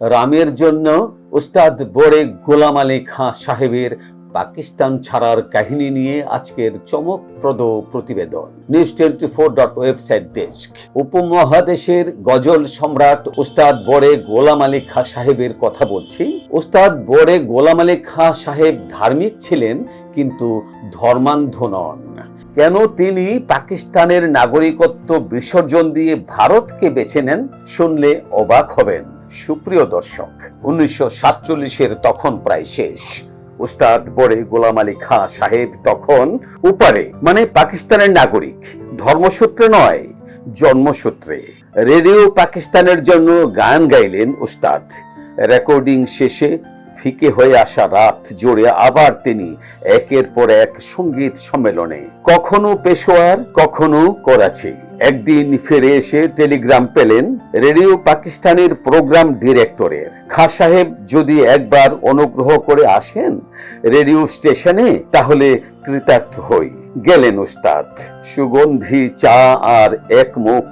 রামের জন্য উস্তাদ বোরে গোলাম আলী খাঁ সাহেবের পাকিস্তান ছাড়ার কাহিনী নিয়ে আজকের চমকপ্রদ প্রতিবেদন। News twenty four dot website desk. উপমহাদেশের গজল সম্রাট উস্তাদ বড়ে গোলাম আলী খাঁ সাহেবের কথা বলছি। উস্তাদ বড়ে গোলাম আলী খাঁ সাহেব ধার্মিক ছিলেন, কিন্তু ধর্মান্ধ নন। কেন তিনি পাকিস্তানের নাগরিকত্ব বিসর্জন দিয়ে ভারতকে বেছে নেন, শুনলে অবাক হবেন। সুপ্রিয় দর্শক, উনিশশো সাতচল্লিশের তখন প্রায় শেষ। উস্তাদ বড়ে গোলাম আলী খাঁ সাহেব তখন উপারে মানে পাকিস্তানের নাগরিক, ধর্মসূত্রে নয়, জন্মসূত্রে। রেডিও পাকিস্তানের জন্য গান গাইলেন উস্তাদ। রেকর্ডিং শেষে ফিকে হয়ে আসা রাত জোরে আবার তিনি একের পর এক সংগীত সম্মেলনে। কখনো পেশোয়ার, কখনো করাচি। একদিন ফিরে এসে টেলিগ্রাম পেলেন রেডিও পাকিস্তানের প্রোগ্রাম ডিরেক্টরের। খা সাহেব, যদি একবার অনুগ্রহ করে আসেন রেডিও স্টেশনে, তাহলে কৃতার্থ হই। গেলেন উস্তাদ সুগন্ধি, চা আর এক মুখ,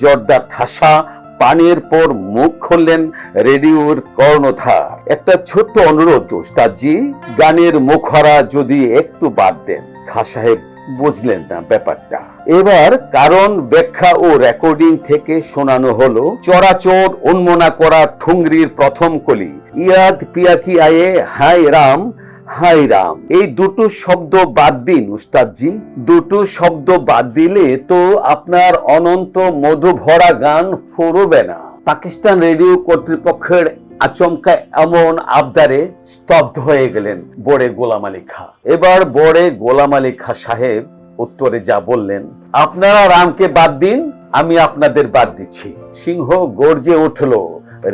জর্দা ঠাসা পানির পর মুখ খুললেন রেডিওর কর্ণধার। একটা ছোট্ট অনুরোধ উস্তাদজি গানের মুখরা যদি একটু বাদ দেন, খা সাহেব বুঝলেন না ব্যাপারটা। এবার কারণ, ব্যাখ্যা ও রেকর্ডিং থেকে শোনানো হলো চরাচর উন্মনা করা ঠুংরির প্রথম কলি। ইয়াদ পিয়াকি আয়ে হাই রাম হাই রাম, এই দুটো শব্দ বাদ দিন উস্তাদজি। দুটো শব্দ বাদ দিলে তো আপনার অনন্ত মধু ভরা গান ফুরবে না। পাকিস্তান রেডিও কর্তৃপক্ষের আচমকা এমন আবদারে স্তব্ধ হয়ে গেলেন বড়ে গোলাম আলী খা। এবার বড়ে গোলাম আলী খা সাহেব উত্তরে যা বললেন, আপনারা রামকে বাদ দিন, আমি আপনাদের বাদ দিচ্ছি। সিংহ গর্জে উঠল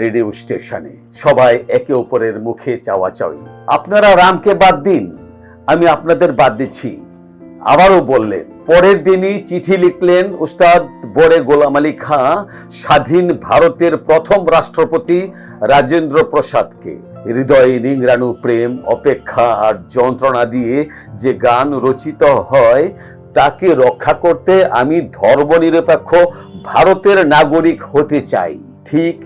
রেডিও স্টেশনে। সবাই একে অপরের মুখে চাওয়া চাওয়ি আপনারা রামকে বাদ দিন, আমি আপনাদের বাদ দিচ্ছি। আবারও বললেন, পরের দিনই চিঠি লিখলেন উস্তাদ বড়ে গোলাম আলী খাঁ, স্বাধীন ভারতের প্রথম রাষ্ট্রপতি রাজেন্দ্র প্রসাদকে। হৃদয়ে নিংরানু প্রেম, অপেক্ষা আর যন্ত্রণা দিয়ে যে গান রচিত হয়, তাকে রক্ষা করতে আমি ধর্মনিরপেক্ষ ভারতের নাগরিক হতে চাই। ঠিক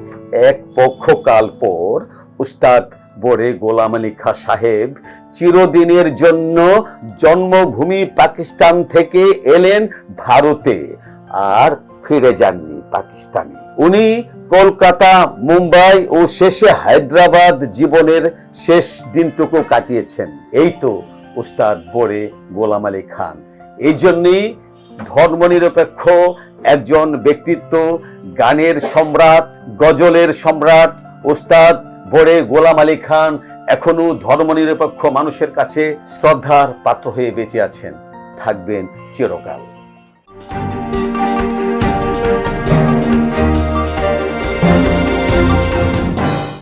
এক পক্ষকাল পর উস্তাদ বড়ে গোলাম আলী খা সাহেব চিরদিনের জন্য জন্মভূমি পাকিস্তান থেকে এলেন ভারতে আর ফিরে যাননি পাকিস্তানে। উনি কলকাতা, মুম্বাই ও শেষে হায়দ্রাবাদ জীবনের শেষ দিনটুকু কাটিয়েছেন। এই তো উস্তাদ বড়ে গোলাম আলী খান। এই জন্যই ধর্মনিরপেক্ষ একজন ব্যক্তিত্ব গানের সম্রাট, গজলের সম্রাট, ওস্তাদ, বড়ে গোলাম আলী খান এখনও ধর্মনিরপেক্ষ মানুষের কাছে শ্রদ্ধার পাত্র হয়ে বেঁচে আছেন। থাকবেন চিরকাল।